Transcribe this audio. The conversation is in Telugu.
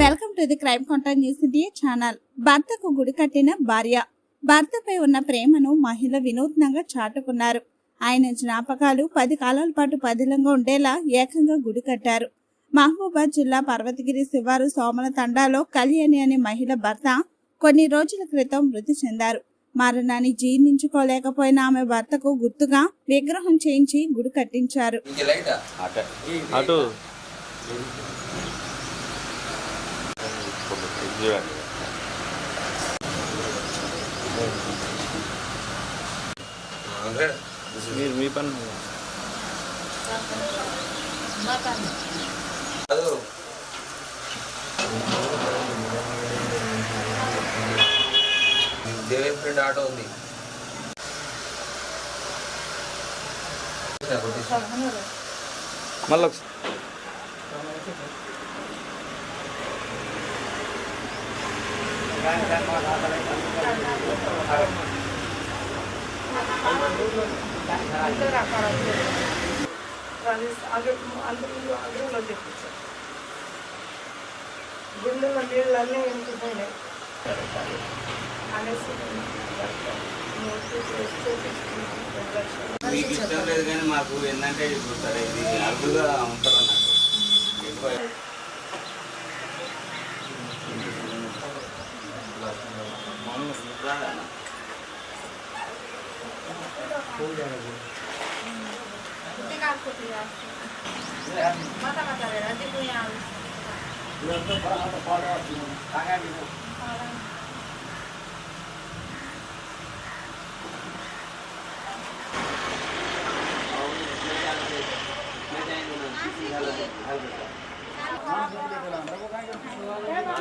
Welcome to the crime contact news India channel. భర్తకు గుడి కట్టిన భార్య. భర్తపై ఉన్న ప్రేమను మహిళ వినూత్నంగా చాటుకున్నారు. ఆయన జ్ఞాపకాలు పది కాలాల పాటు పదిలంగా ఉండేలా ఏకంగా గుడి కట్టారు. మహబూబాద్ జిల్లా పర్వతగిరి శివారు సోమల తండాలో కళ్యాణి అనే మహిళ భర్త కొన్ని రోజుల క్రితం మృతి చెందారు. మరణాన్ని జీర్ణించుకోలేకపోయిన ఆమె భర్తకు గుర్తుగా విగ్రహం చేయించి గుడి కట్టించారు. ఇంక లైటా అటు అటు ఇది చూడండి మీరు మీ పని కాదు దేవి ఫ్రెండ్ ఆటో ఉంది మళ్ళీ ఒకసారి అందులో అందులో తెప్పించారు గుండెలో నీళ్ళన్నీ ఎండిపోయినాయి అనేసి మీకు ఇష్టం లేదు కానీ మాకు ఏంటంటే ఇప్పుడు సరే ఇది ఉంటారు నాకు ఎక్కువ Nanti kaku dia. Mata nanti